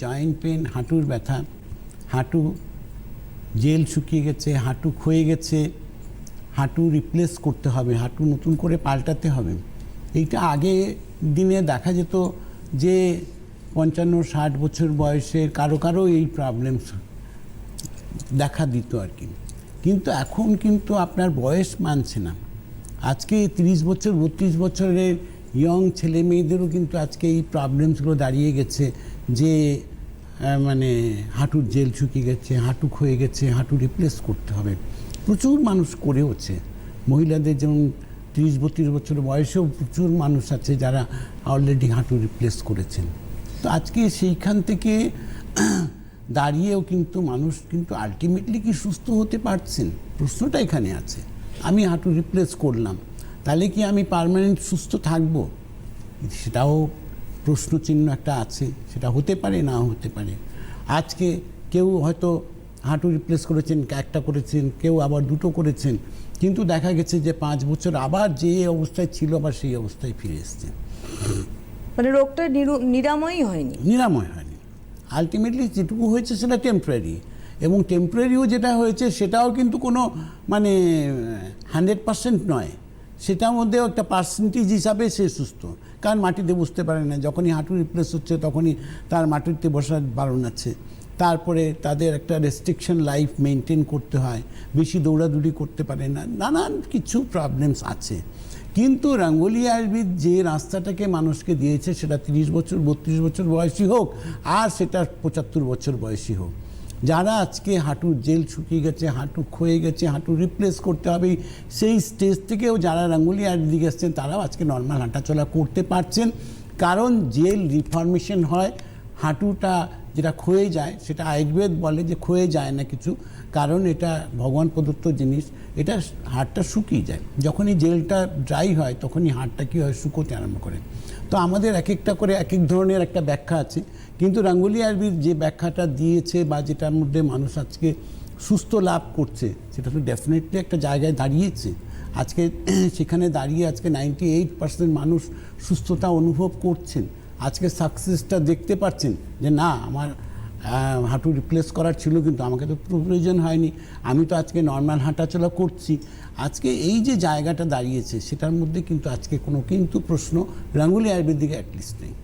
Joint pain হাঁটুর ব্যথা, হাঁটু জেল শুকিয়ে গেছে, হাঁটু ক্ষয়ে গেছে, হাঁটু রিপ্লেস করতে হবে, হাঁটু নতুন করে পাল্টাতে হবে। এইটা আগে দিনে দেখা যেত যে পঞ্চান্ন, ষাট বছর বয়সের কারও কারও এই প্রবলেমস দেখা দিত আর কি। কিন্তু এখন কিন্তু আপনার বয়স মানছে না। আজকে তিরিশ বছর, বত্রিশ বছরের ইয়ং ছেলে মেয়েদেরও কিন্তু আজকে এই প্রবলেমসগুলো দাঁড়িয়ে গেছে যে মানে হাঁটুর জেল শুকিয়ে গেছে হাঁটু ক্ষয়ে গেছে, হাঁটু রিপ্লেস করতে হবে। প্রচুর মানুষ করেওছে মহিলাদের যেমন তিরিশ, বত্রিশ বছর বয়সেও প্রচুর মানুষ আছে যারা অলরেডি হাঁটু রিপ্লেস করেছেন। তো আজকে সেইখান থেকে দাঁড়িয়েও কিন্তু মানুষ কিন্তু আলটিমেটলি কি সুস্থ হতে পারছেন? প্রশ্নটা এখানে আছে। আমি হাঁটু রিপ্লেস করলাম, তাহলে কি আমি পার্মানেন্ট সুস্থ থাকব? সেটাও প্রশ্নচিহ্ন একটা আছে সেটা হতে পারে না হতে পারে। আজকে কেউ হয়তো হাঁটু রিপ্লেস করেছেন একটা করেছেন কেউ আবার দুটো করেছেন কিন্তু দেখা গেছে যে পাঁচ বছর আবার যে অবস্থায় ছিল আবার সেই অবস্থায় ফিরে এসছে। মানে রোগটা নিরু- নিরাময়ই হয়নি? নিরাময় হয়নি। আলটিমেটলি যেটুকু হয়েছে সেটা টেম্পোরারি এবং টেম্পোরারিও যেটা হয়েছে সেটাও কিন্তু কোনো মানে হান্ড্রেড পার্সেন্ট নয়। সেটার মধ্যেও একটা পার্সেন্টেজ হিসাবে সে সুস্থ। কারণ মাটিতে বসতে পারে না। যখনই হাঁটু রিপ্লেস হচ্ছে, তখনই তার মাটিতে বসার বারণ আছে। তারপরে তাদের একটা রেস্ট্রিকশন লাইফ মেনটেন করতে হয়। বেশি দৌড়াদৌড়ি করতে পারে না। নানান কিছু প্রবলেমস আছে। কিন্তু রঙ্গোলি আয়ুর্বেদ যে রাস্তাটাকে মানুষকে দিয়েছে, সেটা তিরিশ বছর, বত্রিশ বছর বয়সী হোক, আর সেটা পঁচাত্তর বছর বয়সী হোক। যারা আজকে হাঁটুর জেল শুকিয়ে গেছে, হাঁটু ক্ষয়ে গেছে, হাঁটু রিপ্লেস করতে হবে, সেই স্টেজ থেকেও যারা রাঙ্গুলি আর দিকে এসছেন তারাও আজকে নর্মাল হাঁটাচলা করতে পারছেন। কারণ জেল রিফরমেশন হয়, হাঁটুটা যেটা ক্ষয়ে যায়, সেটা আয়ুর্বেদ বলে যে ক্ষয়ে যায় না কিছু, কারণ এটা ভগবান প্রদত্ত জিনিস, এটা হাড়টা শুকিয়ে যায়। যখনই জেলটা ড্রাই হয়, তখনই হাড়টা কী হয়, শুকোতে আরম্ভ করে। তো আমাদের এক একটা করে এক এক ধরনের একটা ব্যাখ্যা আছে। কিন্তু রাঙ্গুলি আরবির যে ব্যাখ্যাটা দিয়েছে বা যেটার মধ্যে মানুষ আজকে সুস্থ লাভ করছে, সেটা তো ডেফিনেটলি একটা জায়গায় দাঁড়িয়েছে। আজকে সেখানে দাঁড়িয়ে আজকে নাইনটি এইট পার্সেন্ট মানুষ সুস্থতা অনুভব করছেন। আজকে সাকসেসটা দেখতে পাচ্ছেন যে না, আমার হাঁটু রিপ্লেস করার ছিল কিন্তু আমাকে তো প্রয়োজন হয়নি। আমি তো আজকে নর্মাল হাঁটাচলা করছি। আজকে এই যে জায়গাটা দাঁড়িয়েছে, সেটার মধ্যে কিন্তু আজকে কোনো কিন্তু প্রশ্ন রাঙ্গুলি আয়ুর্বেদিকে অ্যাটলিস্ট নেই।